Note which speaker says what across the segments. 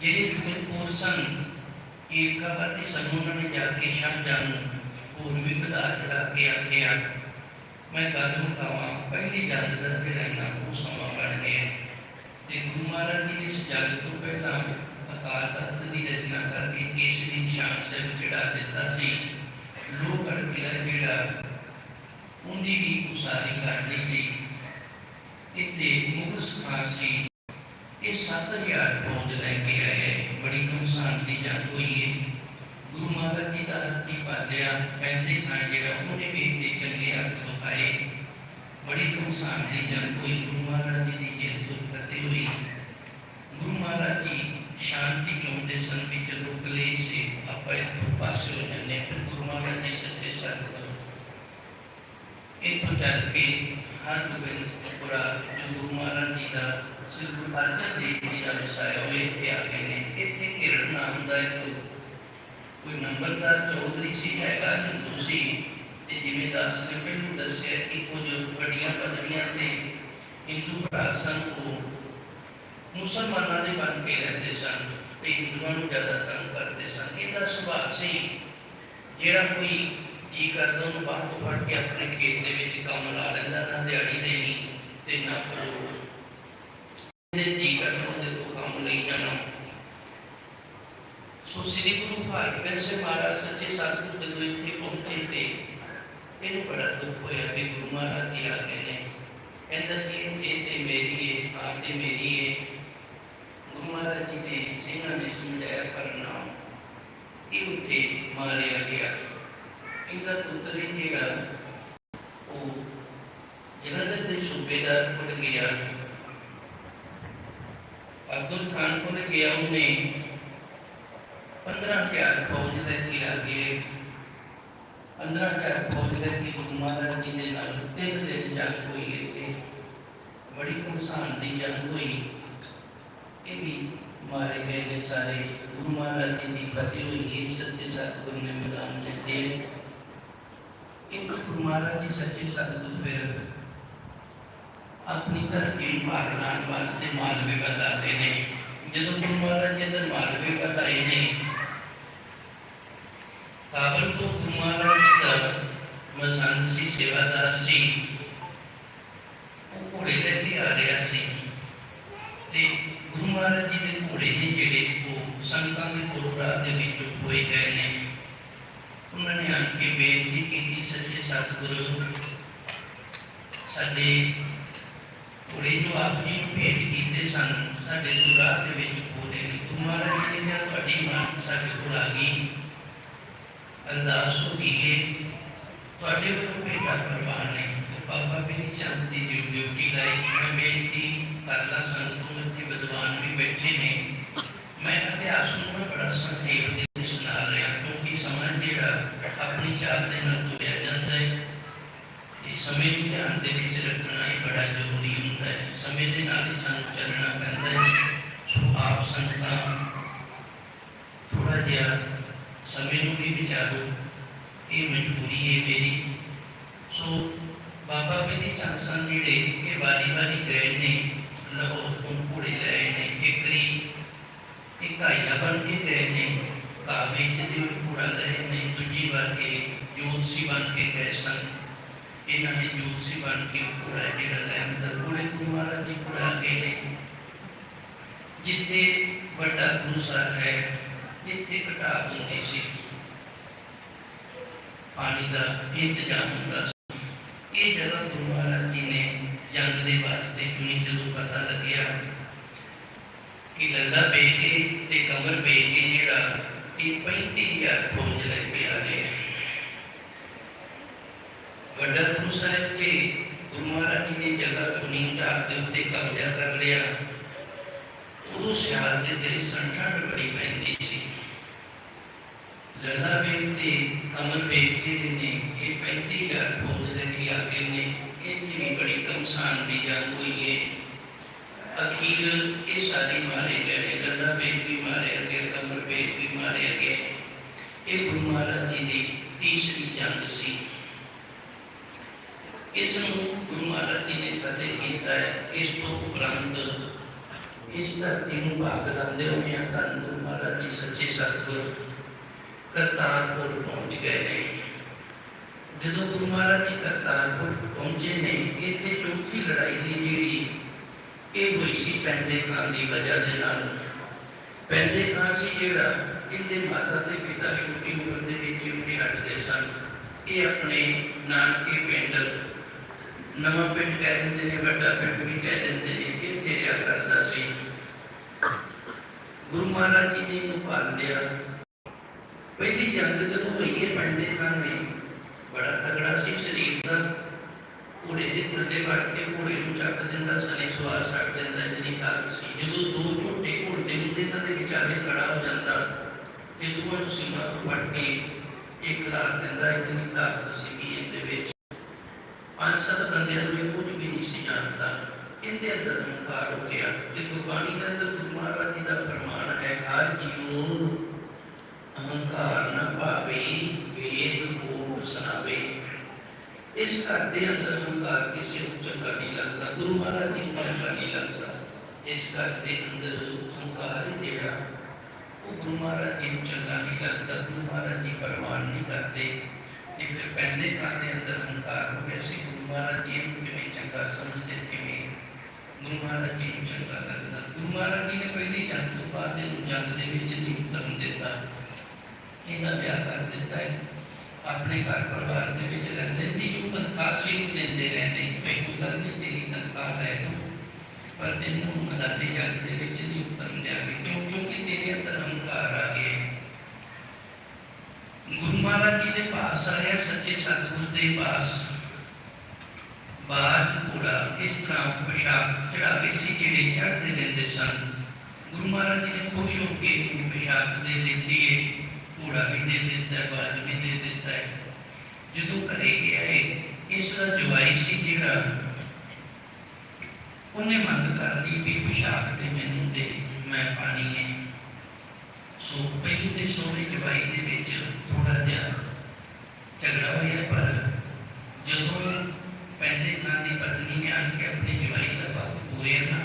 Speaker 1: ਜਿਹੜੇ ਚੁਗਲਖੋਰ ਸਨ ਈਰਖਾਵਾਦੀ ਸਨ ਨੇ ਜਾ ਕੇ ਸ਼ਾਹਜਹਾਂ ਨੂੰ ਹੋਰ ਵੀ ਵਧਾ ਚੜਾ ਕੇ ਆਖਿਆ, ਮੈਂ ਗੱਲ ਮੁਕਾਵਾਂ ਪਹਿਲੀ ਜੰਗ ਦਾ ਜਿਹੜਾ ਇੰਨਾ ਉਹ ਸਮਾਂ ਬਣ ਗਿਆ। ਤੇ ਗੁਰੂ ਮਹਾਰਾਜ ਜੀ ਨੇ ਇਸ ਜੰਗ ਤੋਂ ਪਹਿਲਾਂ ਅਕਾਲ ਤਖਤ ਦੀ ਰਚਨਾ ਕਰਕੇ ਕੇਸਰੀ ਨਿਸ਼ਾਨ ਸਾਹਿਬ ਚੜਾ ਦਿੱਤਾ ਸੀ। ਲੋਹਗੜ੍ਹ ਕਿਲਾ ਜਿਹੜਾ, ਉਹਦੀ ਵੀ ਉਸਾਰੀ ਕਰਨੀ ਸੀ। ਇੱਥੇ ਮੁਗਲ ਸਥਾਨ ਸੀ। ਇਹ 7000 ਫੌਜ ਲੈ ਕੇ ਆਏ ਬੜੀ ਘਮਸਾਨ ਦੀ ਜੰਗ ਹੋਈ ਹੈ। ਗੁਰੂ ਮਹਾਰਾਜ ਜੀ ਦਾ ਹੱਥੀ ਪਾਲਿਆ ਪੈਂਦੇ ਥਾਂ ਜਿਹੜਾ ਉਹਨੇ ਵੀ ਤੇ ਚੰਗੇ ਹੱਥ ਦਿਖਾਏ ਬੜੀ ਘਮਸਾਨ ਦੀ ਜੰਗ ਹੋਈ। ਗੁਰੂ ਮਹਾਰਾਜ ਜੀ ਦੀ ਜਿੱਤ ਫਤਿਹ ਹੋਈ। ਗੁਰੂ ਮਹਾਰਾਜ ਜੀ ਸ਼ਾਂਤੀ ਚਾਹੁੰਦੇ ਸਨ ਵੀ ਚਲੋ ਕਲੇਸ਼ ਸੇ, ਆਪਾਂ ਇੱਥੋਂ ਪਾਸੇ ਹੋ ਜਾਂਦੇ ਹਾਂ। ਫਿਰ ਗੁਰੂ ਮਹਾਰਾਜ ਜੀ ਸੱਚੇ ਸਤਿਗੁਰੂ ਇੱਥੋਂ ਚੱਲ ਕੇ ਹਰਗੋਬਿੰਦਪੁਰਾ ਜੋ ਗੁਰੂ ਮਹਾਰਾਜ ਜੀ ਦਾ ਸ੍ਰੀ ਗੁਰੂ ਅਰਜਨ ਦੇਵ ਜੀ ਦਾ ਵਸਾਇਆ ਹੋਇਆ ਇੱਥੇ ਆ ਗਏ ਨੇ ਇੱਥੇ ਕਿਰਨ ਨਾਮ ਦਾ ਇੱਕ ਕੋਈ ਨੰਬਰਦਾਰ ਚੌਧਰੀ ਸੀ ਹੈਗਾ ਹਿੰਦੂ ਸੀ ਤੇ ਜਿਵੇਂ ਦਾਸ ਨੇ ਪਹਿਲਾਂ ਦੱਸਿਆ ਕਿ ਕੁਝ ਵੱਡੀਆਂ ਪਦਵੀਆਂ ਤੇ ਹਿੰਦੂ ਭਰਾ ਸਨ ਉਹ ਮੁਸਲਮਾਨਾਂ ਦੇ ਬਣ ਕੇ ਰਹਿੰਦੇ ਸਨ ਤੇ ਹਿੰਦੂਆਂ ਨੂੰ ਜ਼ਿਆਦਾ ਤੰਗ ਕਰਦੇ ਸਨ ਇਹਦਾ ਸੁਭਾਅ ਸੀ ਜਿਹੜਾ ਕੋਈ ਜੀ ਕਰਦਾ ਉਹਨੂੰ ਬਾਹਰ ਤੋਂ ਫੜ ਕੇ ਆਪਣੇ ਖੇਤ ਦੇ ਵਿੱਚ ਕੰਮ ਲਾ ਲੈਂਦਾ, ਨਾ ਦਿਹਾੜੀ ਦੇਣੀ ਤੇ ਨਾ ਕੋਈ ਇਹਦੇ ਜੀ ਕਰਦਾ ਉਹਦੇ ਤੋਂ ਕੰਮ ਲਈ ਜਾਣਾ ਸੋ ਸ੍ਰੀ ਗੁਰੂ ਹਰਿਗੋਬਿੰਦ ਸਿੰਘ ਮਹਾਰਾਜ ਸੱਚੇ ਸਤਿਗੁਰੂ ਜਦੋਂ ਇੱਥੇ ਪਹੁੰਚੇ ਤੇ ਇਹਨੂੰ ਬੜਾ ਦੁੱਖ ਹੋਇਆ ਕਿ ਗੁਰੂ ਮਹਾਰਾਜ ਜੀ ਆ ਗਏ ਨੇ। ਕਹਿੰਦਾ ਜੀ, ਇਹ ਤੇ ਮੇਰੀ ਹੈ ਥਾਂ ਤੇ ਮੇਰੀ ਹੈ ਗੁਰੂ ਮਹਾਰਾਜ ਜੀ ਨੇ ਸਿੰਘਾਂ ਨੇ ਸਮਝਾਇਆ, ਪਰ ਨਾ ਇਹ ਉੱਥੇ ਮਾਰਿਆ ਗਿਆ। ਇਹਦਾ ਪੁੱਤਰ ਹੀ ਜਿਹੜਾ, ਉਹ ਜਲੰਧਰ ਦੇ ਸੂਬੇਦਾਰ ਕੋਲ ਗਿਆ। ਅਬਦੁਲ ਖਾਨ ਕੋਲ ਗਿਆ, ਉਹਨੇ 15000 ਫੌਜ ਲੈ ਕੇ ਆ ਗਏ 15000 ਫੌਜ ਲੈ ਕੇ ਗੁਰੂ ਮਹਾਰਾਜ ਜੀ ਦੇ ਨਾਲ ਤਿੰਨ ਦਿਨ ਜੰਗ ਹੋਈ ਇੱਥੇ। ਬੜੀ ਘਮਸਾਨ ਦੀ ਜੰਗ ਹੋਈ। ਇਹ ਵੀ ਮਾਰੇ ਗਏ ਨੇ ਸਾਰੇ। ਗੁਰੂ ਮਹਾਰਾਜ ਜੀ ਦੀ ਫਤਿਹ ਹੋਈ ਹੈ ਸੱਚੇ ਸਤਿਗੁਰੂ ਨੇ ਮੈਦਾਨ ਜਿੱਤੇ। ਇੱਕ ਗੁਰੂ ਮਹਾਰਾਜ ਜੀ ਸੱਚੇ ਸਤਿਗੁਰੂ ਫਿਰ ਆਪਣੀ ਧਰਤੀ ਭਾਗ ਲਾਉਣ ਵਾਸਤੇ ਮਾਲਵੇ ਵੱਲ ਨੇ। ਜਦੋਂ ਗੁਰੂ ਮਹਾਰਾਜ ਜੀ ਇੱਧਰ ਮਾਲਵੇ ਵੱਲ ਨੇ ਕਾਬਲ ਤੋਂ ਗੁਰੂ ਮਹਾਰਾਜ ਜੀ ਦਾ ਮਸੰਦ ਸੀ ਸੇਵਾਦਾਰ ਸੀ ਉਹ ਘੋੜੇ ਲੈ ਕੇ ਆ ਰਿਹਾ ਸੀ ਤੇ ਗੁਰੂ ਮਹਾਰਾਜ ਜੀ ਦੇ ਘੋੜੇ ਨੇ ਜਿਹੜੇ ਉਹ ਸੰਗਤਾਂ ਦੇ ਕੋਲ ਰਾਹ ਦੇ ਵਿੱਚ ਹੋਏ ਗਏ ਨੇ ਉਹਨਾਂ ਨੇ ਆ ਕੇ ਬੇਨਤੀ ਕੀਤੀ ਸੱਚੇ ਸਤਿਗੁਰੂ ਸਾਡੇ ਘੋੜੇ ਜੋ ਆਪ ਜੀ ਨੂੰ ਭੇਟ ਕੀਤੇ ਸਨ ਸਾਡੇ ਤੋਂ ਅਰਦਾਸ ਹੋ ਹੈ। ਤੁਹਾਡੇ ਵੱਲੋਂ ਭੇਟਾ ਪ੍ਰਵਾਨ ਹੈ ਬਾਬਾ ਬਿਨੀ ਚੰਦ ਦੀ ਡਿਊਟੀ ਲਾਈ, ਮੈਂ ਬੇਨਤੀ ਕਰਦਾ ਸੰਗਤ ਨੂੰ ਵਿਦਵਾਨ ਵੀ ਬੈਠੇ ਨੇ। ਮੈਂ ਇਤਿਹਾਸ ਨੂੰ ਮੈਂ ਬੜਾ ਸੰਖੇਪ ਦੇ ਵਿੱਚ ਸੁਣਾ ਰਿਹਾ, ਕਿਉਂਕਿ ਸਮਾਂ ਜਿਹੜਾ ਆਪਣੀ ਚਾਲ ਦੇ ਨਾਲ ਤੁਰਿਆ ਜਾਂਦਾ ਹੈ। ਇਹ ਸਮੇਂ ਨੂੰ ਧਿਆਨ ਦੇ ਵਿੱਚ ਰੱਖਣਾ ਇਹ ਬੜਾ ਜ਼ਰੂਰੀ ਹੁੰਦਾ ਹੈ। ਸਮੇਂ ਦੇ ਨਾਲ ਹੀ ਸਾਨੂੰ ਚੱਲਣਾ ਪੈਂਦਾ ਹੈ। ਸੋ ਆਪ ਸੰਗਤਾਂ ਥੋੜਾ ਜਿਹਾ ਸਮੇਂ ਨੂੰ ਵੀ ਵਿਚਾਰੋ ਇਹ ਮਜਬੂਰੀ ਹੈ ਮੇਰੀ ਸੋ ਬਾਬਾ ਬੇਦੀ ਚੰਦ ਸਨ ਜਿਹੜੇ ਇਹ ਵਾਰੀ ਵਾਰੀ ਗਏ ਨੇ ਲਾਹੌਰ ਤੋਂ ਘੋੜੇ ਲਏ ਨੇ ਇੱਕਰੀ ਇੱਕ ਆਇਆ ਬਣ ਕੇ ਗਏ ਨੇ ਕਾਬੇ ਚ ਦੇ ਘੋੜਾ ਲਏ ਨੇ ਦੂਜੀ ਵਾਰ ਕੇ ਜੋਤਸੀ ਬਣ ਕੇ ਗਏ ਸਨ ਇਹਨਾਂ ਨੇ ਜੋਤਸੀ ਬਣ ਕੇ ਘੋੜਾ ਜਿਹੜਾ ਲੈਂਦਾ ਘੋੜੇ ਗੁਰੂ ਮਹਾਰਾਜ ਜੀ ਘੋੜਾ ਗਏ ਨੇ ਜਿੱਥੇ ਵੱਡਾ ਗੁਰੂ ਸਾਹਿਬ ਹੈ ਇੱਥੇ ਘਟਾ ਹੁੰਦੀ ਸੀ। ਪਾਣੀ ਦਾ ਇੰਤਜ਼ਾਮ ਹੁੰਦਾ ਸੀ। ਇਹ ਜਗ੍ਹਾ ਗੁਰੂ ਮਹਾਰਾਜ ਜੀ ਨੇ ਜੰਗ ਦੇ ਵਾਸਤੇ ਚੁਣੀ, ਜਦੋਂ ਪਤਾ ਲੱਗਿਆ ਕਿ ਲੱਲਾ ਬੇਗੇ ਤੇ ਕਮਰ ਬੇਗੇ ਜਿਹੜਾ ਇਹ 35000 ਫੌਜ ਲੈ ਕੇ ਆ ਰਹੇ ਵੱਡਾ ਗੁਰੂ ਸਾਹਿਬ ਤੇ ਗੁਰੂ ਮਹਾਰਾਜ ਜੀ ਨੇ ਜਗ੍ਹਾ ਚੁਣੀ ਢਾਬ ਦੇ ਉੱਤੇ ਕਬਜ਼ਾ ਕਰ ਲਿਆ। ਉਦੋਂ ਸਿਆਲ ਦੇ ਦਿਨ ਸਨ ਬੜੀ ਪੈਂਦੀ ਸੀ ਬੇਗ ਤੇ ਕਮਰ ਬੇਗ ਜੀ ਨੇ ਇਹ 35000 ਫੌਜ ਲੈ ਕੇ ਆ ਨੇ। ਇਹ ਵੀ ਬੜੀ ਕਮਸਾਨ ਦੀ ਜੰਗ ਹੋਈ ਹੈ ਅਖੀਰ ਇਹ ਸਾਰੇ ਮਾਰੇ ਗਏ ਨੇ। ਲੱਲਾ ਬੇਗ ਵੀ ਮਾਰਿਆ ਗਿਆ ਕਮਰ ਬੇਗ ਵੀ ਮਾਰਿਆ ਗਿਆ ਇਹ ਗੁਰੂ ਮਹਾਰਾਜ ਜੀ ਦੀ ਤੀਸਰੀ ਜੰਗ ਸੀ। ਇਸ ਨੂੰ ਗੁਰੂ ਮਹਾਰਾਜ ਜੀ ਨੇ ਫਤਿਹ ਕੀਤਾ ਹੈ। ਇਸ ਤੋਂ ਉਪਰੰਤ ਇਸ ਧਰਤੀ ਨੂੰ ਭਾਗ ਲਾਉਂਦੇ ਹੋਏ ਆ ਧੰਨ ਗੁਰੂ ਮਹਾਰਾਜ ਜੀ, ਸੱਚੇ ਸਤਿਗੁਰ। ਕਰਤਾਰਪੁਰ ਪਹੁੰਚ ਗਏ ਨੇ। ਜਦੋਂ ਗੁਰੂ ਮਹਾਰਾਜ ਜੀ ਕਰਤਾਰਪੁਰ ਪਹੁੰਚੇ ਨੇ, ਇੱਥੇ ਚੌਥੀ ਲੜਾਈ ਦੀ ਜਿਹੜੀ ਇਹ ਹੋਈ ਸੀ ਪੈਂਦੇ ਖਾਂ ਦੀ ਵਜ੍ਹਾ ਦੇ ਨਾਲ। ਪੈਂਦੇ ਖਾਂ ਸੀ ਜਿਹੜਾ ਇਹਦੇ ਮਾਤਾ ਤੇ ਪਿਤਾ ਛੋਟੀ ਉਮਰ ਦੇ ਵਿੱਚ ਹੀ ਛੱਡ ਗਏ ਸਨ। ਇਹ ਆਪਣੇ ਨਾਨਕੇ ਪਿੰਡ, ਨਵਾਂ ਪਿੰਡ ਕਹਿ ਦਿੰਦੇ ਨੇ, ਵੱਡਾ ਪਿੰਡ ਵੀ ਕਹਿ ਦਿੰਦੇ ਨੇ, ਇੱਥੇ ਰਿਹਾ ਕਰਦਾ ਸੀ। ਗੁਰੂ ਮਹਾਰਾਜ ਜੀ ਨੇ ਇਹਨੂੰ ਪਾਲ ਲਿਆ। ਪਹਿਲੀ ਜੰਗ ਜਦੋਂ ਹੋਈ ਹੈ ਪੰਡੇ ਖਾਂ ਨੇ ਬੜਾ ਤਗੜਾ ਸੀ, ਸਰੀਰ ਦਾ ਘੋੜੇ ਦੇ ਥੱਲੇ ਵੜ ਕੇ ਘੋੜੇ ਨੂੰ ਚੱਕ ਦਿੰਦਾ, ਸਨੇ ਸਵਾਰ ਛੱਡ ਦਿੰਦਾ ਜਿਹਨੀ ਤਾਕਤ ਸੀ। ਜਦੋਂ ਦੋ ਝੋਟੇ ਘੋੜੇ ਹੁੰਦੇ ਇਹਨਾਂ ਦੇ ਵਿਚਾਲੇ ਖੜਾ ਹੋ ਜਾਂਦਾ ਤੇ ਦੋਵਾਂ ਨੂੰ ਸੀਮਾ ਤੋਂ ਫੜ ਕੇ ਇੱਕ ਲਾਰ ਦਿੰਦਾ, ਇਤਨੀ ਤਾਕਤ ਸੀ ਇਹਦੇ ਵਿੱਚ। ਪੰਜ ਸੱਤ ਬੰਦਿਆਂ ਨੂੰ ਇਹ ਕੁਝ ਵੀ ਨਹੀਂ ਸੀ ਜਾਣਦਾ। ਇਹਦੇ ਅੰਦਰ ਹੰਕਾਰ ਹੋ ਗਿਆ। ਤੇ ਗੁਰਬਾਣੀ ਦੇ ਅੰਦਰ ਗੁਰੂ ਮਹਾਰਾਜ ਜੀ ਦਾ ਫਰਮਾਨ ਹੈ, ਹਰ ਜੀਉ ਅਹੰਕਾਰ ਨਾ ਭਾਵੇ, ਵੇਦ ਕੋ ਸੁਣਾਵੇ ਇਸ ਘਰ ਦੇ ਅੰਦਰ ਹੰਕਾਰ ਕਿਸੇ ਨੂੰ ਚੰਗਾ ਨਹੀਂ ਲੱਗਦਾ, ਗੁਰੂ ਮਹਾਰਾਜ ਜੀ ਨੂੰ ਚੰਗਾ ਨਹੀਂ ਲੱਗਦਾ। ਇਸ ਘਰ ਦੇ ਅੰਦਰ ਹੰਕਾਰ ਜਿਹੜਾ, ਉਹ ਗੁਰੂ ਮਹਾਰਾਜ ਜੀ ਨੂੰ ਚੰਗਾ ਨਹੀਂ ਲੱਗਦਾ, ਗੁਰੂ ਮਹਾਰਾਜ ਜੀ ਪਰਵਾਨ ਨਹੀਂ ਕਰਦੇ। ਤੇ ਫਿਰ ਪਹਿਲੇ ਘਰ ਦੇ ਅੰਦਰ ਹੰਕਾਰ ਹੋ ਗਿਆ ਸੀ, ਗੁਰੂ ਮਹਾਰਾਜ ਜੀ ਨੂੰ ਕਿਵੇਂ ਚੰਗਾ ਸਮਝਦੇ, ਕਿਵੇਂ ਗੁਰੂ ਮਹਾਰਾਜ ਜੀ ਨੂੰ ਚੰਗਾ ਲੱਗਦਾ। ਗੁਰੂ ਮਹਾਰਾਜ ਜੀ ਨੇ ਪਹਿਲੀ ਜੰਗ ਤੋਂ ਬਾਅਦ ਇਹਨੂੰ ਜੰਗ ਦੇ ਵਿੱਚ ਨਹੀਂ ਉਤਰਨ ਦਿੱਤਾ। ਇਹਦਾ ਵਿਆਹ ਕਰ ਦਿੱਤਾ ਹੈ। ਆਪਣੇ ਘਰ ਪਰਿਵਾਰ ਦੇ ਵਿੱਚ ਰਹਿੰਦੇ ਦੀ ਜੋ ਤਨਖਾਹ ਸੀ ਦਿੰਦੇ ਰਹਿੰਦੇ। ਕੋਈ ਕੋਈ ਗੱਲ ਨਹੀਂ ਤੇਰੀ ਤਨਖਾਹ ਲੈ ਤੂੰ। ਪਰ ਤੈਨੂੰ ਮਦਾਨੇ ਜੰਗ ਦੇ ਵਿੱਚ ਨਹੀਂ ਉਤਰਨ ਦਿਆਂਗੇ ਕਿਉਂ? ਕਿਉਂਕਿ ਤੇਰੇ ਅੰਦਰ ਹੰਕਾਰ ਆ ਗਿਆ ਗੁਰੂ ਮਹਾਰਾਜ ਜੀ ਦੇ ਪਾਸ ਆਇਆ, ਸੱਚੇ ਸਤਿਗੁਰ ਦੇ ਪਾਸ। ਬਾਜ ਪੂਰਾ ਇਸ ਤਰ੍ਹਾਂ ਪੋਸ਼ਾਕ ਚੜਾਵੇ ਸੀ ਜਿਹੜੇ ਚੜ੍ਹਦੇ ਰਹਿੰਦੇ ਸਨ। ਗੁਰੂ ਮਹਾਰਾਜ ਜੀ ਨੇ ਖੁਸ਼ ਹੋ ਕੇ ਪੋਸ਼ਾਕ ਦੇ ਦਿੱਤੀ ਹੈ। ਪੂੜਾ ਵੀ ਦੇ ਦਿੱਤਾ ਹੈ ਬਾਜ ਵੀ ਦੇ ਦਿੱਤਾ ਹੈ ਜਦੋਂ ਘਰੇ ਗਿਆ ਹੈ ਇਸ ਦਾ ਜਵਾਈ ਸੀ ਜਿਹੜਾ ਉਹਨੇ ਮੰਗ ਕਰ ਲਈ ਵੀ ਪੋਸ਼ਾਕ ਤੇ ਮੈਨੂੰ ਦੇ, ਮੈਂ ਪਾਣੀ ਹੈ। ਸੋ ਪਹਿਲੀ ਤੇ ਸੋਹਣੀ ਜਵਾਈ ਦੇ ਵਿੱਚ ਥੋੜਾ ਜਿਹਾ ਝਗੜਾ ਹੋਇਆ, ਪਰ ਜਦੋਂ ਪੈਂਦੇ ਖਾਂ ਦੀ ਪਤਨੀ ਨੇ ਆਣ ਕੇ ਆਪਣੇ ਜਵਾਈ ਦਾ ਪੱਖ ਪੂਰੇ ਨਾ,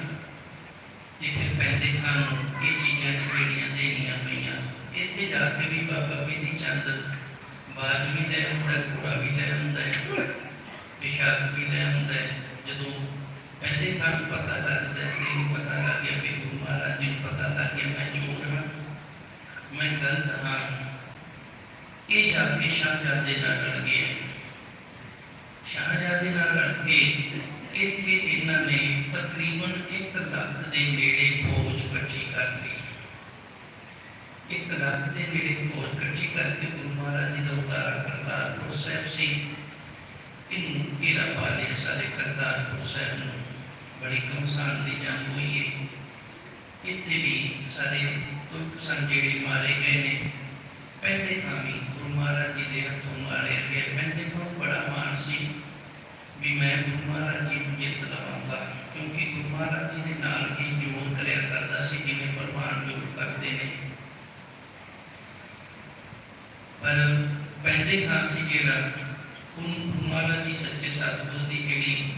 Speaker 1: ਤੇ ਫਿਰ ਪੈਂਦੇ ਖਾਂ ਨੂੰ ਇਹ ਚੀਜ਼ਾਂ ਜਿਹੜੀਆਂ ਦੇਣੀਆਂ ਪਈਆਂ ਇੱਥੇ ਜਾ ਕੇ ਵੀ ਬਾਬਾ ਵਿਧੀ ਚੰਦ ਬਾਜ ਵੀ ਲੈ ਹੁੰਦਾ ਘੋੜਾ ਵੀ ਲੈ ਹੁੰਦਾ ਹੈ ਪਿਸ਼ਾਬ ਵੀ ਲੈ ਹੁੰਦਾ ਹੈ ਜਦੋਂ ਪੈਂਦੇ ਖਾਂ ਨੂੰ ਪਤਾ ਲੱਗਦਾ ਹੈ ਕਿ ਇਹਨੂੰ ਪਤਾ ਲੱਗ ਗਿਆ, ਵੀ ਗੁਰੂ ਮਹਾਰਾਜ ਜੀ ਨੂੰ ਪਤਾ ਲੱਗ ਗਿਆ, ਮੈਂ ਚੋਰ ਹਾਂ। ਮੈਂ ਗਲਤ ਹਾਂ। ਇਹ ਜਾ ਕੇ ਸ਼ਾਹਜਾਦੇ ਨਾਲ ਲੜ ਗਿਆ ਸ਼ਾਹਜਾਦੇ ਨਾਲ ਲੜ ਕੇ ਇੱਥੇ ਇਹਨਾਂ ਨੇ ਤਕਰੀਬਨ 1 ਲੱਖ ਦੇ ਨੇੜੇ ਫੌਜ ਇਕੱਠੀ ਕਰ ਲਈ 1 ਦੇ ਨੇੜੇ ਫੌਜ ਇਕੱਠੀ ਕਰਕੇ ਗੁਰੂ ਮਹਾਰਾਜ ਜੀ ਦਾ ਉਤਾਰਾ ਕਰਤਾਰਪੁਰ ਸਾਹਿਬ ਸੀ, ਇਹਨੂੰ ਘੇਰਾ ਪਾ ਲਿਆ ਸਾਰੇ ਕਰਤਾਰਪੁਰ ਸਾਹਿਬ ਨੂੰ ਬੜੀ ਕਮਸਾਨ ਦੀ ਜੰਗ ਹੋਈ ਹੈ ਇੱਥੇ ਵੀ ਸਾਰੇ ਤੁਰਕ ਸਨ ਜਿਹੜੇ ਮਾਰੇ ਗਏ ਨੇ। ਪਹਿਲੇ ਕਾਮੀ ਗੁਰੂ ਮਹਾਰਾਜ ਜੀ ਦੇ ਹੱਥੋਂ ਮਾਰਿਆ ਗਿਆ। ਮੈਂ ਤੋਂ ਬੜਾ ਮਾਣ ਸੀ ਵੀ ਮੈਂ ਗੁਰੂ ਮਹਾਰਾਜ ਜੀ ਨੂੰ ਜਿੱਤ ਲਵਾਂਗਾ, ਕਿਉਂਕਿ ਗੁਰੂ ਮਹਾਰਾਜ ਜੀ ਦੇ ਨਾਲ ਹੀ ਜੋਰ ਕਰਿਆ ਕਰਦਾ ਸੀ, ਜਿਵੇਂ ਪ੍ਰਮਾਣ ਜੋਰ ਕਰਦੇ ਨੇ। ਪਰ ਪਹਿਲੇ ਖਾਂ ਸੀ ਜਿਹੜਾ ਉਹਨੂੰ ਮਹਾਰਾਜ ਜੀ ਸੱਚੇ ਸਤਿਗੁਰ ਦੀ ਜਿਹੜੀ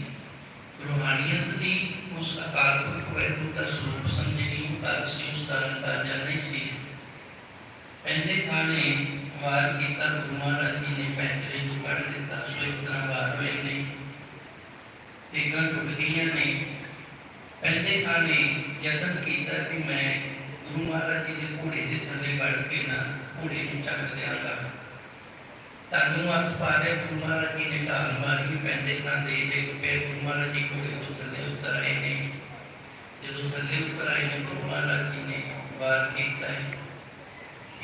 Speaker 1: ਰੂਹਾਨੀਅਤ ਦੀ ਉਸ ਅਕਾਲ ਪੁਰਖ ਵਾਹਿਗੁਰੂ ਦਾ ਸਰੂਪ ਸਮਝਣੀ ਉਹ ਸੀ ਉਸ ਦਾ ਅੰਦਾਜ਼ਾ ਨਹੀਂ ਸੀ। ਪਹਿਲੇ ਖਾਣੇ ਵਾਰ ਕੀਤਾ, ਗੁਰੂ ਮਹਾਰਾਜ ਜੀ ਨੇ ਪੈਂਤਰੇ ਨੂੰ ਕੱਢ ਦਿੱਤਾ, ਸੋ ਇਸ ਤਰ੍ਹਾਂ ਵਾਰ ਹੋਏ ਨੇ। ਤੀਕਾਂ ਟੁੱਟ ਗਈਆਂ ਨੇ। ਪਹਿਲੇ ਖਾਣੇ ਯਤਨ ਕੀਤਾ ਕਿ ਮੈਂ ਗੁਰੂ ਮਹਾਰਾਜ ਜੀ ਦੇ ਘੋੜੇ ਦੇ ਥੱਲੇ ਵੜ ਕੇ ਨਾ ਘੋੜੇ ਨੂੰ ਚੱਕ ਦਿਆਂਗਾ ਤੁਹਾਨੂੰ ਹੱਥ ਪਾ ਲਿਆ ਗੁਰੂ ਮਹਾਰਾਜ ਜੀ ਨੇ ਢਾਲ ਮਾਰੀ, ਪੈਂਦੇ ਖਾਂਦੇ ਡਿੱਗ ਪਏ ਗੁਰੂ ਮਹਾਰਾਜ ਜੀ ਘੋੜੇ ਤੋਂ ਥੱਲੇ ਉਤਰ ਆਏ ਨੇ, ਜਦੋਂ ਥੱਲੇ ਉਤਰ ਆਏ ਨੇ, ਗੁਰੂ ਮਹਾਰਾਜ ਜੀ ਨੇ ਵਾਰ ਕੀਤਾ ਹੈ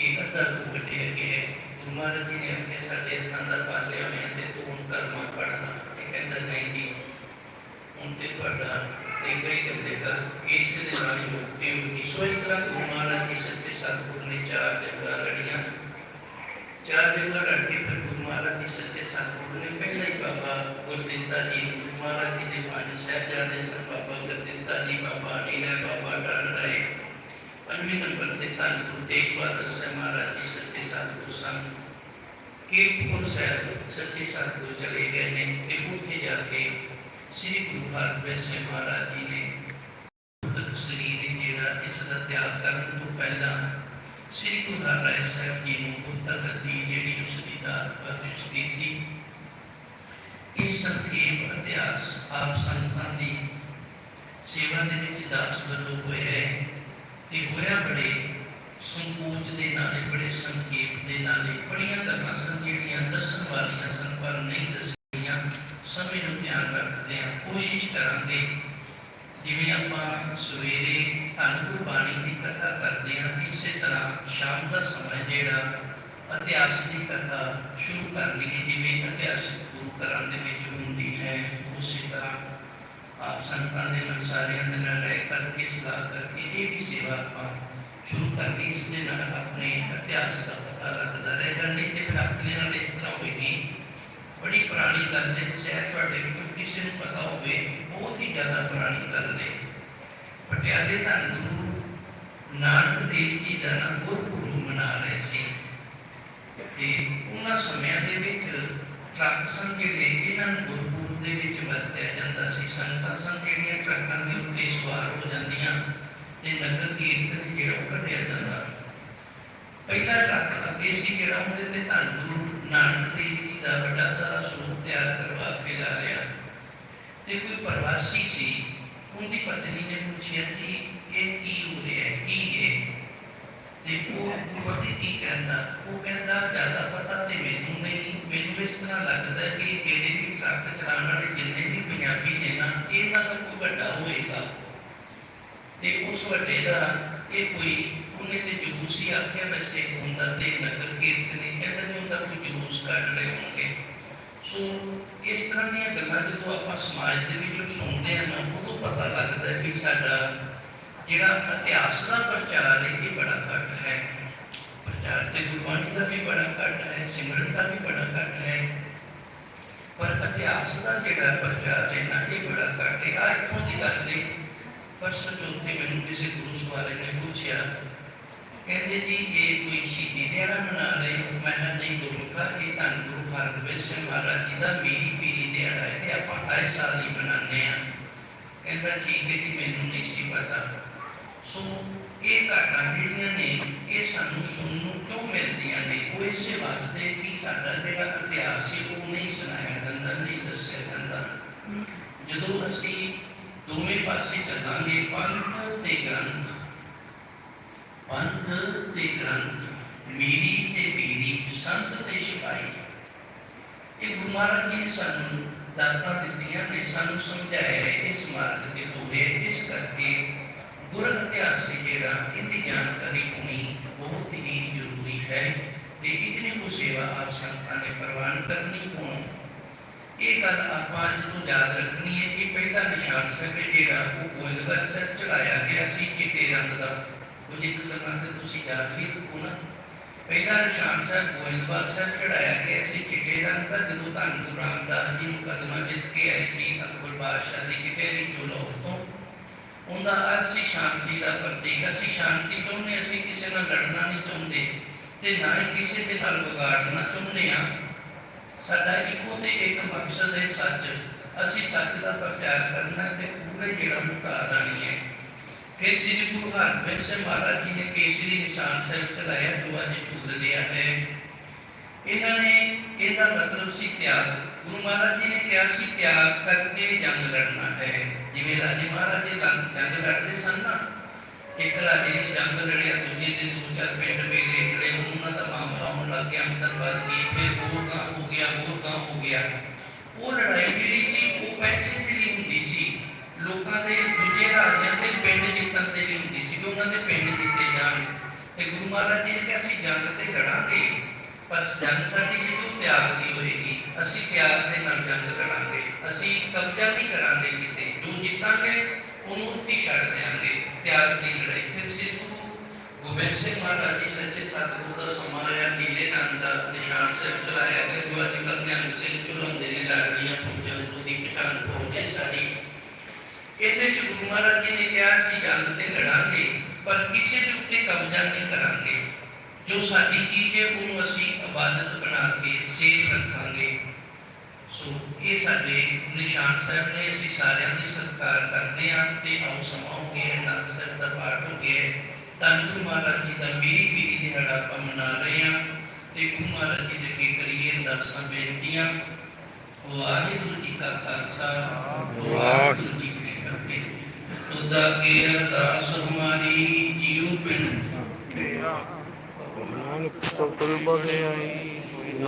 Speaker 1: ਇਹ ਅੱਧਾ ਕੁ ਵੱਡੇ ਹੈਗੇ ਹੈ। ਗੁਰੂ ਮਹਾਰਾਜ ਜੀ ਨੇ ਆਪਣੇ ਸਾਡੇ ਹੱਥਾਂ ਦਾ ਪਾਲਿਆ ਹੋਇਆ ਤੇ ਤੂੰ ਹੁਣ ਕਰਮਾ ਪੜਨਾ ਇਹ ਕਹਿੰਦਾ, ਨਹੀਂ ਜੀ, ਹੁਣ ਤੇ ਤੁਹਾਡਾ ਨਹੀਂ ਗਈ ਚੱਲੇਗਾ ਇਸ ਦੇ ਨਾਲ ਹੀ ਮੁਕਤੀ ਹੋਣੀ ਸੋ ਇਸ ਤਰ੍ਹਾਂ ਗੁਰੂ ਮਹਾਰਾਜ ਜੀ ਸੱਚੇ ਸਤਿਗੁਰ ਨੇ ਚਾਰ ਜੰਗਾਂ ਲੜੀਆਂ ਚਾਰ ਜੰਗਾਂ ਲੜ ਕੇ ਫਿਰ ਗੁਰੂ ਮਹਾਰਾਜ ਜੀ ਸੱਚੇ ਸਤਿਗੁਰ ਨੇ ਪਹਿਲਾਂ ਹੀ ਬਾਬਾ ਗੁਰਦਿੱਤਾ ਜੀ ਗੁਰੂ ਮਹਾਰਾਜ ਜੀ ਦੇ ਪੰਜ ਸਾਹਿਬਜ਼ਾਦੇ ਸਨ ਬਾਬਾ ਗੁਰਦਿੱਤਾ ਜੀ ਬਾਬਾ ਨੀਲਾ ਬਾਬਾ ਡਰ ਰਾਏ ਪੰਜਵੇਂ ਨੰਬਰ ਤੇ ਧੰਨ ਗੁਰੂ ਤੇਗ ਬਹਾਦਰ ਸ੍ਰੀ ਗੁਰੂ ਹਰਗੋਬਿੰਦ ਸਾਹਿਬ ਮਹਾਰਾਜ ਜੀ ਨੇ ਤੱਕ ਸਰੀਰ ਦਾ ਤਿਆਗ ਕਰਨ ਤੋਂ ਪਹਿਲਾਂ ਸ੍ਰੀ ਗੁਰੂ ਹਰਿਰਾਏ ਸਾਹਿਬ ਜੀ ਨੂੰ ਗੁਰਤਾ ਗੱਦੀ ਜਿਹੜੀ ਉਸ ਦੀ ਦਾਤ ਬਖਸ਼ ਦਿੱਤੀ ਇਸ ਸੰਖੇਪ ਇਤਿਹਾਸ ਆਪ ਸੰਤਾਂ ਦੀ ਸੇਵਾ ਦੇ ਵਿੱਚ ਦਾਸ ਵੱਲੋਂ ਹੋਇਆ ਹੈ ਤੇ ਹੋਇਆ ਬੜੇ ਸੰਕੋਚ ਦੇ ਨਾਲੇ, ਬੜੇ ਸੰਖੇਪ ਦੇ ਨਾਲੇ, ਬੜੀਆਂ ਗੱਲਾਂ ਸਨ ਜਿਹੜੀਆਂ ਦੱਸਣ ਵਾਲੀਆਂ ਸਨ ਪਰ ਨਹੀਂ ਦੱਸੀਆਂ ਸਮੇਂ ਨੂੰ ਧਿਆਨ ਰੱਖਦੇ ਹਾਂ ਕੋਸ਼ਿਸ਼ ਕਰਾਂਗੇ ਜਿਵੇਂ ਆਪਾਂ ਸਵੇਰੇ ਧੰਨ ਗੁਰਬਾਣੀ ਦੀ ਕਥਾ ਕਰਦੇ ਹਾਂ ਇਸੇ ਤਰ੍ਹਾਂ ਸ਼ਾਮ ਦਾ ਸਮਾਂ ਜਿਹੜਾ ਇਤਿਹਾਸ ਦੀ ਕਥਾ ਸ਼ੁਰੂ ਕਰ ਲਈਏ ਜਿਵੇਂ ਇਤਿਹਾਸਕ ਗੁਰੂ ਘਰਾਂ ਦੇ ਵਿੱਚ ਹੁੰਦੀ ਹੈ ਉਸੇ ਤਰ੍ਹਾਂ ਆਪ ਸੰਤਾਂ ਦੇ ਨਾਲ ਸਾਰਿਆਂ ਦੇ ਨਾਲ ਰਹਿ ਕਰਕੇ ਸਲਾਹ ਕਰਕੇ ਇਹ ਵੀ ਸੇਵਾ ਆਪਾਂ ਸ਼ੁਰੂ ਕਰਨੀ ਇਸ ਦੇ ਨਾਲ ਆਪਣੇ ਇਤਿਹਾਸ ਦਾ ਪਤਾ ਲੱਗਦਾ ਰਹੇਗਾ ਨਹੀਂ ਤੇ ਫਿਰ ਆਪਣੇ ਨਾਲ ਇਸ ਤਰ੍ਹਾਂ ਹੋਏਗੀ ਬੜੀ ਪੁਰਾਣੀ ਗੱਲ ਹੈ ਸ਼ਾਇਦ ਤੁਹਾਡੇ ਵਿੱਚੋਂ ਕਿਸੇ ਨੂੰ ਪਤਾ ਹੋਵੇ ਬਹੁਤ ਹੀ ਜ਼ਿਆਦਾ ਪੁਰਾਣੀ ਗੱਲ ਹੈ ਪਟਿਆਲੇ ਦਾ ਗੁਰੂ ਨਾਨਕ ਦੇਵ ਜੀ ਦਾ ਨਾ ਗੁਰਪੁਰਬ ਮਨਾ ਰਹੇ ਸੀ। ਤੇ ਉਹਨਾਂ ਸਮਿਆਂ ਦੇ ਵਿੱਚ ਟਰੱਕ ਸਨ ਜਿਹੜੇ ਇਹਨਾਂ ਨੂੰ ਗੁਰਪੁਰਬ ਦੇ ਵਿੱਚ ਵਰਤਿਆ ਜਾਂਦਾ ਸੀ। ਸੰਗਤਾਂ ਸਨ ਜਿਹੜੀਆਂ ਟਰੱਕਾਂ ਦੇ ਉੱਤੇ ਸਵਾਰ ਹੋ ਜਾਂਦੀਆਂ ਤੇ ਨਗਰ ਕੀਰਤਨ ਜਿਹੜਾ ਉਹ ਕੱਢਿਆ ਜਾਂਦਾ। ਪਹਿਲਾ ਟਰੱਕ ਅੱਗੇ ਸੀ ਜਿਹੜਾ ਉਹਦੇ ਤੇ ਧੰਨ ਗੁਰੂ ਨਾਨਕ ਦੇਵ ਜੀ ਦਾ ਵੱਡਾ ਸਾਰਾ ਸਰੂਪ ਤਿਆਰ ਕਰਵਾ ਕੇ ਲਾ ਲਿਆ। ਤੇ ਕੋਈ ਪ੍ਰਵਾਸੀ ਸੀ, ਉਹਦੀ ਪਤਨੀ ਨੇ ਪੁੱਛਿਆ, ਜੀ, ਇਹ ਕੀ ਹੋ ਰਿਹਾ ਹੈ? ਕੀ ਹੈ? ਤੇ ਉਹ ਗੁਰਬਤੀ ਕੀ ਕਹਿੰਦਾ। ਉਹ ਕਹਿੰਦਾ, ਜ਼ਿਆਦਾ ਪਤਾ ਤੇ ਮੈਨੂੰ ਨਹੀਂ। ਮੈਨੂੰ ਇਸ ਤਰ੍ਹਾਂ ਲੱਗਦਾ ਕਿ ਜਿਹੜੇ ਵੀ ਟਰੱਕ ਚਲਾਉਣ ਵਾਲੇ ਜਿੰਨੇ ਵੀ ਪੰਜਾਬੀ ਨੇ ਨਾ, ਇਹਨਾਂ ਦਾ ਕੋਈ ਵੱਡਾ ਹੋਏਗਾ। ਤੇ ਉਸ ਵੱਡੇ ਦਾ ਇਹ ਕੋਈ ਉਹਨੇ ਤੇ ਜਲੂਸ ਆਖਿਆ, ਵੈਸੇ ਹੁੰਦਾ ਤੇ ਨਗਰ ਕੀਰਤਨ ਕਹਿੰਦਾ ਨਹੀਂ ਹੁੰਦਾ ਕੋਈ ਜਲੂਸ ਕੱਢ ਰਹੇ ਹੋਣਗੇ। ਸੋ ਇਸ ਤਰ੍ਹਾਂ ਦੀਆਂ ਗੱਲਾਂ ਜਦੋਂ ਆਪਾਂ ਸਮਾਜ ਦੇ ਵਿੱਚੋਂ ਸੁਣਦੇ ਹਾਂ ਉਦੋਂ ਪਤਾ ਲੱਗਦਾ ਹੈ ਕਿ ਸਾਡਾ ਜਿਹੜਾ ਇਤਿਹਾਸ ਦਾ ਪ੍ਰਚਾਰ ਹੈ, ਇਹ ਬੜਾ ਘੱਟ ਹੈ। ਪ੍ਰਚਾਰ ਤੇ ਗੁਰਬਾਣੀ ਦਾ ਵੀ ਬੜਾ ਘੱਟ ਹੈ, ਸਿਮਰਨ ਦਾ ਵੀ ਬੜਾ ਘੱਟ ਹੈ। ਪਰ ਇਤਿਹਾਸ ਦਾ ਜਿਹੜਾ ਪ੍ਰਚਾਰ ਹੈ ਨਾ, ਇਹ ਬੜਾ ਘੱਟ ਹੈ। ਆ ਇੱਥੋਂ ਦੀ ਗੱਲ ਨਹੀਂ ਪਰਸੋਂ ਚੌਥੇ ਮੈਨੂੰ ਕਿਸੇ ਗੁਰੂ ਸਵਾਰੇ ਨੇ ਪੁੱਛਿਆ ਕਹਿੰਦੇ ਜੀ, ਇਹ ਕੋਈ ਸ਼ਹੀਦੀ ਦਿਹਾੜਾ ਮਨਾ ਰਹੇ ਹੋ ਮੈਂ ਕਿਹਾ ਨਹੀਂ ਗੁਰੂ ਕਾ ਇਹ ਧੰਨ ਗੁਰੂ ਹਰਗੋਬਿੰਦ ਸਿੰਘ ਮਹਾਰਾਜ ਜੀ ਦਾ ਮੀਰੀ ਪੀਰੀ ਦਿਹਾੜਾ ਹੈ ਤੇ ਆਪਾਂ ਹਰ ਸਾਲ ਹੀ ਮਨਾਉਂਦੇ ਆ ਕਹਿੰਦਾ, ਠੀਕ ਹੈ ਜੀ, ਮੈਨੂੰ ਨਹੀਂ ਸੀ ਪਤਾ। ਸੋ ਇਹ ਘਟਨਾ ਜਿਹੜੀਆਂ ਨੇ, ਇਹ ਸਾਨੂੰ ਸੁਣਨ ਨੂੰ ਕਿਉਂ ਮਿਲਦੀਆਂ ਨੇ? ਉਹ ਇਸੇ ਵਾਸਤੇ ਕਿ ਸਾਡਾ ਜਿਹੜਾ ਇਤਿਹਾਸ ਹੈ, ਉਹ ਨਹੀਂ ਸੁਣਾਇਆ ਜਾਂਦਾ, ਨਹੀਂ ਦੱਸਿਆ ਜਾਂਦਾ। ਜਦੋਂ ਅਸੀਂ ਦੋਵੇਂ ਪਾਸੇ ਚੱਲਾਂਗੇ, ਪੰਥ ਤੇ ਗ੍ਰੰਥ ਪੰਥ ਤੇ ਗ੍ਰੰਥ, ਮੀਰੀ ਤੇ ਪੀਰੀ, ਸੰਤ ਤੇ ਸਿਪਾਹੀ। ਇਹ ਗੁਰੂ ਮਹਾਰਾਜ ਜੀ ਨੇ ਸਾਨੂੰ ਦਾਤਾਂ ਦਿੱਤੀਆਂ ਨੇ, ਸਾਨੂੰ ਸਮਝਾਇਆ ਇਸ ਮਾਰਗ ਤੇ ਤੋਰੇ, ਇਸ ਕਰਕੇ ਗੁਰ ਇਤਿਹਾਸ ਜਿਹੜਾ, ਇਹਦੀ ਜਾਣਕਾਰੀ ਹੋਣੀ ਬਹੁਤ ਹੀ ਜ਼ਰੂਰੀ ਹੈ ਤੇ ਇਤਨੀ ਕੋ ਸੇਵਾ ਆਪ ਸੰਤਾਂ ਨੇ ਪ੍ਰਵਾਨ ਕਰਨੀ ਹੋਣੀ। ਇਹ ਗੱਲ ਆਪਾਂ ਅੱਜ ਯਾਦ ਰੱਖਣੀ ਹੈ ਕਿ ਪਹਿਲਾ ਨਿਸ਼ਾਨ ਸਾਹਿਬ ਜਿਹੜਾ, ਉਹ ਗੋਇੰਦਗੜ੍ਹ ਸਾਹਿਬ ਚੜਾਇਆ ਗਿਆ ਸੀ, ਚਿੱਟੇ ਰੰਗ ਦਾ। ਉਹ ਇੱਕ ਤੇ ਤੁਸੀਂ ਯਾਦ ਵੀ ਰੱਖੋ ਨਾ। ਪਹਿਲਾ ਨਿਸ਼ਾਨ ਸਾਹਿਬ ਗੋਇੰਦਵਾਲ ਸਾਹਿਬ ਚੜਾਇਆ ਗਿਆ ਸੀ, ਚਿੱਟੇ ਰੰਗ ਦਾ, ਜਦੋਂ ਧੰਨ ਗੁਰੂ ਰਾਮਦਾਸ ਜੀ ਮੁਕਦਮਾ ਜਿੱਤ ਕੇ ਆਏ ਸੀ, ਅਕਬਰ ਬਾਦਸ਼ਾਹ ਦੀ ਕਚਹਿਰੀ ਚੋਂ ਲਾਹੌਰ ਤੋਂ। ਉਹਦਾ ਅਰਥ ਸ਼ਾਂਤੀ ਦਾ ਪ੍ਰਤੀਕ ਅਸੀਂ ਸ਼ਾਂਤੀ ਚਾਹੁੰਦੇ, ਅਸੀਂ ਕਿਸੇ ਨਾਲ ਲੜਨਾ ਨਹੀਂ ਚਾਹੁੰਦੇ ਤੇ ਨਾ ਹੀ ਕਿਸੇ ਦੇ ਨਾਲ ਵਿਗਾੜਨਾ ਚਾਹੁੰਦੇ ਆ ਸਾਡਾ ਇੱਕੋ ਤੇ ਇੱਕ ਮਕਸਦ ਹੈ ਸੱਚ। ਅਸੀਂ ਸੱਚ ਦਾ ਪ੍ਰਚਾਰ ਕਰਨਾ ਤੇ ਪੂਰੇ ਜਿਹੜਾ ਮੁਕਾ ਲਾਣੀ ਹੈ। ਫਿਰ ਸ੍ਰੀ ਗੁਰੂ ਹਰਗੋਬਿੰਦ ਸਿੰਘ ਮਹਾਰਾਜ ਜੀ ਨੇ ਕੇਸਰੀ ਨਿਸ਼ਾਨ ਸਾਹਿਬ ਚਲਾਇਆ, ਜੋ ਅੱਜ ਝੂਲ ਰਿਹਾ ਹੈ ਇਹਨਾਂ ਨੇ ਇਹਦਾ ਮਤਲਬ ਸੀ ਤਿਆਗ। ਗੁਰੂ ਮਹਾਰਾਜ ਜੀ ਨੇ ਕਿਹਾ ਸੀ, ਤਿਆਗ ਕਰਕੇ ਜੰਗ ਲੜਨਾ ਹੈ। ਜਿਵੇਂ ਰਾਜੇ ਮਹਾਰਾਜੇ ਜੰਗ ਜੰਗ ਲੜਦੇ ਸਨ ਨਾ, ਇੱਕ ਰਾਜੇ ਨੇ ਜੰਗ ਲੜਿਆ, ਦੂਜੇ ਦੇ ਦੋ ਚਾਰ ਪਿੰਡ ਮੇਲੇ ਜਿਹੜੇ ਉਹਨਾਂ ਦਾ ਮਾਮਲਾ ਹੋਣ ਲੱਗ ਗਿਆ ਅੰਤਰਵਾਦੀ ਫਿਰ ਹੋਰ ਗਾਂ ਹੋ ਗਿਆ, ਹੋਰ ਗਾਂ ਹੋ ਗਿਆ। ਉਹ ਲੜਾਈ ਜਿਹੜੀ ਸੀ, ਉਹ ਪੈਸੇ ਦੀ ਲਈ ਲੋਕਾਂ ਦੇ ਦੂਜੇ ਰਾਜਿਆਂ ਦੇ ਪਿੰਡ ਜਿੱਤਣ ਦੇ ਲਈ ਹੁੰਦੀ ਸੀ ਕਿ ਉਹਨਾਂ ਦੇ ਪਿੰਡ ਜਿੱਤੇ ਜਾਣ। ਤੇ ਗੁਰੂ ਮਹਾਰਾਜ ਜੀ ਨੇ ਕਿਹਾ, ਅਸੀਂ ਜੰਗ ਤੇ ਲੜਾਂਗੇ, ਪਰ ਜੰਗ ਸਾਡੀ ਜਿਹੜੀ ਤਿਆਗ ਦੀ ਹੋਏਗੀ। ਅਸੀਂ ਤਿਆਗ ਦੇ ਨਾਲ ਜੰਗ ਲੜਾਂਗੇ। ਅਸੀਂ ਕਬਜ਼ਾ ਨਹੀਂ ਕਰਾਂਗੇ ਕਿਤੇ। ਜੋ ਜਿੱਤਾਂਗੇ, ਉਹਨੂੰ ਉੱਥੇ ਛੱਡ ਦਿਆਂਗੇ। ਤਿਆਗ ਦੀ ਲੜਾਈ। ਫਿਰ ਸ੍ਰੀ ਗੁਰੂ ਗੋਬਿੰਦ ਸਿੰਘ ਮਹਾਰਾਜ ਜੀ ਸੱਚੇ ਸਤਿਗੁਰੂ ਦਾ ਸਮਾਂ ਨੀਲੇ ਰੰਗ ਦਾ ਨਿਸ਼ਾਨ ਸਾਹਿਬ ਚਲਾਇਆ ਗਿਆ, ਜੋ ਅੱਜ ਕੱਲ੍ਹ ਨਿਹੰਗ ਸਿੰਘ ਚਲਾਉਂਦੇ ਨੇ, ਲਾੜੀਆਂ, ਪੂਜਾ ਉਹਦੀ ਪਛਾਣ ਹੋ ਜਾਏ ਸਾਰੀ। ਇਹਦੇ ਚ ਗੁਰੂ ਮਹਾਰਾਜ ਜੀ ਨੇ ਕਿਹਾ ਸੀ ਜੰਗ ਤੇ ਲੜਾਂਗੇ ਪਰ ਕਿਸੇ ਦੇ ਉੱਤੇ ਕਬਜ਼ਾ ਨਹੀਂ ਕਰਾਂਗੇ। ਜੋ ਸਾਡੀ ਚੀਜ਼ ਹੈ ਉਹਨੂੰ ਅਸੀਂ ਇਬਾਦਤ ਬਣਾ ਕੇ ਸੇਫ ਰੱਖਾਂਗੇ। ਸੋ ਇਹ ਸਾਡੇ ਨਿਸ਼ਾਨ ਸਾਹਿਬ ਨੇ ਅਸੀਂ ਸਾਰਿਆਂ ਦੀ ਸਤਿਕਾਰ ਕਰਦੇ ਹਾਂ ਤੇ ਆਓ ਸਮਾਉਂਗੇ ਅਨੰਦ ਸਾਹਿਬ ਦਾ ਪਾਠ ਹੋ ਗਿਆ ਧੰਨ ਗੁਰੂ ਮਹਾਰਾਜ ਜੀ ਦਾ ਮੀਰੀ ਪੀਰੀ ਦਿਹਾੜਾ ਆਪਾਂ ਮਨਾ ਰਹੇ ਹਾਂ ਤੇ ਗੁਰੂ ਮਹਾਰਾਜ ਜੀ ਦੇ ਅੱਗੇ ਕਰੀਏ ਅਰਦਾਸਾਂ ਬੇਨਤੀਆਂ। ਵਾਹਿਗੁਰੂ ਜੀ ਕਾ ਖਾਲਸਾ ਵਾਹਿਗੁਰੂ ਜੀ ਕੀ ਤੁਦਾ ਕੀ ਅਰਦਾਸ ਹਮਾਰੀ ਜੀਉ ਪਿੰਡ।
Speaker 2: ਨਾਨਕ ਸਤਿ ਬਖਸ਼ਿਆਈ